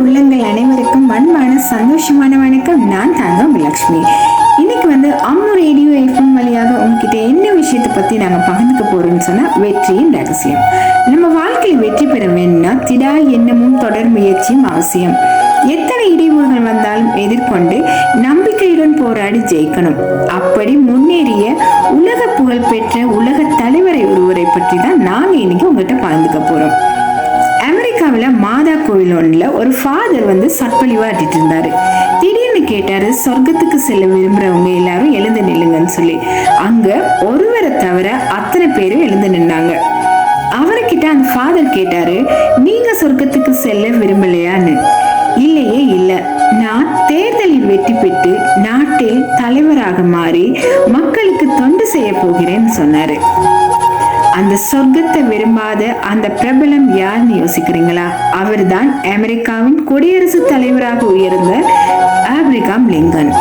உள்ளங்கள் அனைவருக்கும் மண்மான சந்தோஷமான வணக்கம் நான் தங்கம் லக்ஷ்மி. இன்னைக்கு வந்து அம்மு ரேடியோ எஃப்எம் வழியாக உங்ககிட்ட என்ன விஷயத்தை பத்தி நாங்க பகிர்ந்துக்க போகிறோம்னு சொன்னா வெற்றியின் ரகசியம். நம்ம வாழ்க்கையில் வெற்றி பெற வேணும்னா திடா எண்ணமும் தொடர் முயற்சியும் அவசியம். எத்தனை இடையூறுகள் வந்தாலும் எதிர்கொண்டு நம்பிக்கையுடன் போராடி ஜெயிக்கணும். அப்படி முன்னேறிய உலக புகழ்பெற்ற உலக தலைவரை ஒருவரை பற்றி தான் நாங்க இன்னைக்கு உங்கள்கிட்ட பகிர்ந்துக்க போறோம். கோயில் கோவில் ஒன்றில் ஒரு ஃபாதர் வந்து சொற்பொழிவாட்டிட்டு இருந்தாரு. திடீர்னு கேட்டாரு சொர்க்கத்துக்கு செல்ல விரும்புறவங்க எல்லாரும் எழுந்து நில்லுங்கன்னு சொல்லி. அங்க ஒருவரை தவிர அத்தனை பேரும் எழுந்து நின்னாங்க. அவர்கிட்ட அந்த ஃபாதர் கேட்டாரு நீங்க சொர்க்கத்துக்கு செல்ல விரும்பலையான்னு? இல்லையே இல்ல. நான் தேர்தலில் வெற்றி பெற்று நாட்டில் தலைவராக மாறி மக்களுக்கு தொண்டு செய்ய போகிறேன்னு சொன்னாரு. அந்த சொர்க்கத்தை விரும்பாத அந்த பிரபலம் யார்னு யோசிக்கிறீங்களா? அவர்தான் அமெரிக்காவின் குடியரசுத் தலைவராக உயர்ந்த ஆப்ரிகாம் லிங்கன்.